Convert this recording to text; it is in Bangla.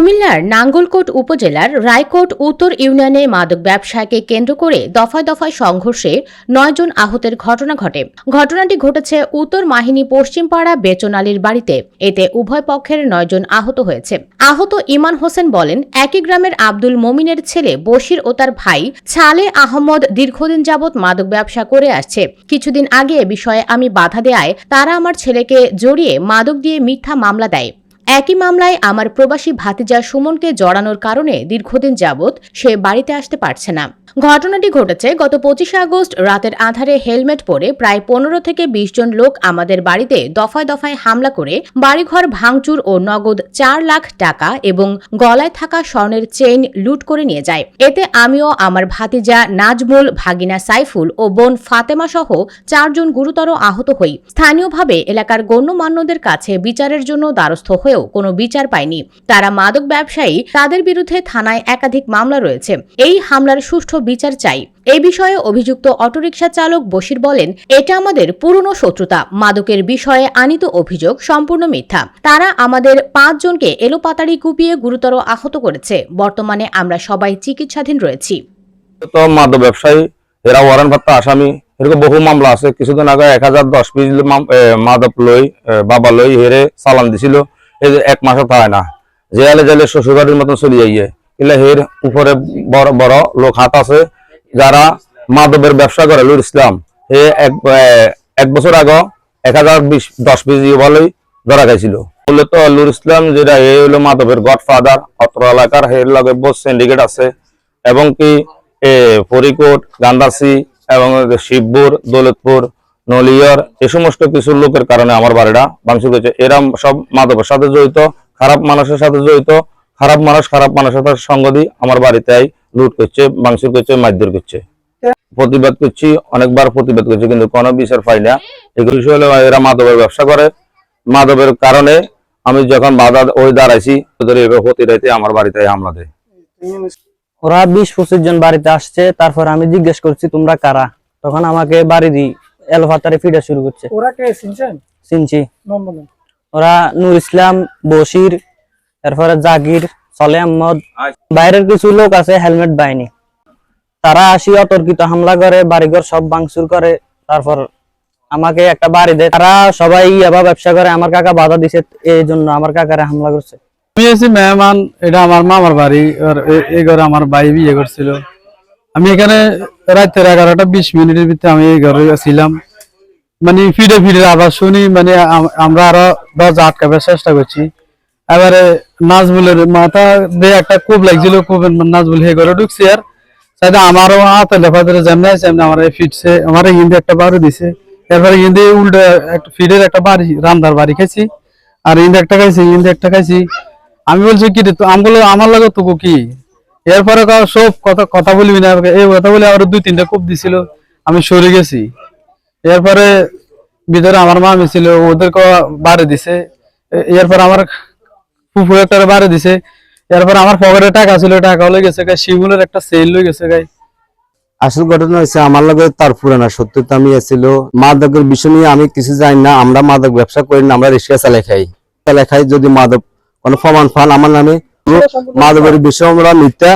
কুমিল্লার নাঙ্গলকোট উপজেলার রায়কোট উত্তর ইউনিয়নে মাদক ব্যবসাকে কেন্দ্র করে দফায় দফায় সংঘর্ষে নয়জন আহতের ঘটনা ঘটে। ঘটনাটি ঘটেছে উত্তর মাহিনী পশ্চিমপাড়া বেচনালীর বাড়িতে। এতে উভয় পক্ষের নয়জন আহত হয়েছে। আহত ইমান হোসেন বলেন, একই গ্রামের আব্দুল মমিনের ছেলে বশির ও তার ভাই ছালে আহমদ দীর্ঘদিন যাবৎ মাদক ব্যবসা করে আসছে। কিছুদিন আগে এ বিষয়ে আমি বাধা দেয়ায় তারা আমার ছেলেকে জড়িয়ে মাদক দিয়ে মিথ্যা মামলা দেয়। একই মামলায় আমার প্রবাসী ভাতিজা সুমনকে জড়ানোর কারণে দীর্ঘদিন যাবৎ সে বাড়িতে আসতে পারছে না। ঘটনাটি ঘটেছে গত পঁচিশে আগস্ট রাতের আধারে হেলমেট পরে প্রায় পনেরো থেকে বিশ জন লোক আমাদের বাড়িতে দফায় দফায় হামলা করে বাড়িঘর ভাঙচুর ও নগদ চার লাখ টাকা এবং গলায় থাকা স্বর্ণের চেইন লুট করে নিয়ে যায়। এতে আমিও, আমার ভাতিজা নাজমুল, ভাগিনা সাইফুল ও বোন ফাতেমা সহ চারজন গুরুতর আহত হই। স্থানীয়ভাবে এলাকার গণ্যমান্যদের কাছে বিচারের জন্য দ্বারস্থ হয়েও কোনো বিচার পায়নি। তারা মাদক ব্যবসায়ী, তাদের বিরুদ্ধে থানায় একাধিক মামলা রয়েছে। এই হামলার সুষ্ঠু বিচার চাই। এই বিষয়ে অভিযুক্ত অটোরিকশা চালক বশির বলেন, এটা আমাদের পুরনো শত্রুতা। মাদকের বিষয়ে আনিত অভিযোগ সম্পূর্ণ মিথ্যা। তারা আমাদের পাঁচজনকে এলোপাতাড়ি কুপিয়ে গুরুতর আহত করেছে। বর্তমানে আমরা সবাই চিকিৎসাধীন রয়েছি। মাদক ব্যবসায়ী, এরা ওয়ারেন ভাত্তা আসামি। এরকম বহু মামলা আছে। কিছুদিন আগে এক হাজার দশ পিস মাদক লই বাবা লই হেরে চালান দিছিল। এই এক মাসও থাকে না। জেলে জেলে শ্বশুরবাড়ির মতন চলে যাইয়ে এগুলা হের উপরে বড় বড় লোক হাত আছে, যারা মাদকের ব্যবসা করে লুর ইসলাম। এ এক বছর আগে এক হাজার বিশ, দশ পিস বলেই ধরা গেছিল মূলত লুর ইসলাম যেটা, এ হলো মাদকের গডফাদার, অত্র এলাকার হের লগে বহু সিন্ডিকেট আছে, এবং কি, এ ফরিকোট গান্দাসি এবং শিবপুর, দৌলতপুর, নলিয়র, এ সমস্ত কিছু লোকের কারণে আমার বাড়িটা ভাঙচুর করেছে। এরা সব মাদকের সাথে জড়িত, খারাপ মানুষের সাথে জড়িত খারাপ মানুষ খারাপ মানুষের সাথে সঙ্গ দিয়ে আমার বাড়িতে আই লুট করছে ভাঙচুর করছে মারধর করছে। প্রতিবাদ করছি অনেকবার প্রতিবাদ করছি কিন্তু কোনো বিচার পাই না। এগুলো হলো এরা মাদকের ব্যবসা করে। মাদকের কারণে আমি যখন বাধা ওই দাঁড়াইছি ওদের এবার হতে রাইতে আমার বাড়িতে হামলা দেয়। ওরা বিশ পঁচিশ জন বাড়িতে আসছে তারপর আমি জিজ্ঞেস করছি তোমরা কারা? তখন আমাকে বাড়ি দি এলোফাতারে ফিটা শুরু করছে। ওরা কে? চিনছেন চিনছি নাম বলেন ওরা নূর ইসলাম বশির তারপরে জাকির সলে আহমদ, বাইরের কিছু লোক আছে, হেলমেট বাহিনী। তারা আসি অতর্কিত হামলা করে, বাড়িঘর সব ভাঙচুর করে, তারপর আমাকে একটা বাড়ি দেয়। তারা সবাই ইয়াবা ব্যবসা করে, আমার কাকা বাধা দিছে, এই জন্য আমার কাকারে হামলা করছে। আমি এসেছি মেহমান, এটা আমার মামার বাড়ি এই ঘরে আমার ভাই বিয়ে করছিল। আমি এখানে রাতের এগারোটা বিশ মিনিটের ভিতরে আমি এই ঘরে ছিলাম। মানে ফিরে ফিরে আবার শুনি মানে আমরা আরও দরজা আটকাবার চেষ্টা করছি। এবারে নাজবুলের মাথা দিয়ে একটা কূপ লাগছিল, কূপের নাজবুল হে ঘরে ঢুকছি আর। সাইডে আমারও হাতে লেফা ধরে যেমনি আছে আমার ফিটছে আমার হিন্দি একটা বাড়ি দিছে। এরপরে হিন্দি উল্টো একটা ফিটের একটা বাড়ি রান্দার বাড়ি খাইছি। আর হিন্দি একটা খাইছি, হিন্দি একটা খাইছি। আমি বলছি, কি রে আমগুলো আমার লাগে তোকে কি? এরপরে সব কথা কথা বলবি না। এই কথা বলে আবার দুই তিনটা কোপ দিছিল, আমি সরে গেছি। এরপরে ভিতরে আমার মামি ছিল ওদেরকে বাড়ি দিছে। এরপর আমার ফুফু একটা বাড়ি দিছে। এরপর আমার পকেটে টাকা ছিল টাকা হলে গেছে গাই শিমুলের একটা সেল গেছে গাই। আসল ঘটনা হয়েছে আমার লগে তার পুরানা সত্যতা আমি এসেছিল মাদকের বিষয় নিয়ে আমি কিছু জানি না আমরা মাদক ব্যবসা করি না আমরা রিক্সা চালাই খাই। চালাই খাই যদি মাদক কোনো প্রমাণ পান আমার নামে মাদকের বিষয় আমরা মিথ্যা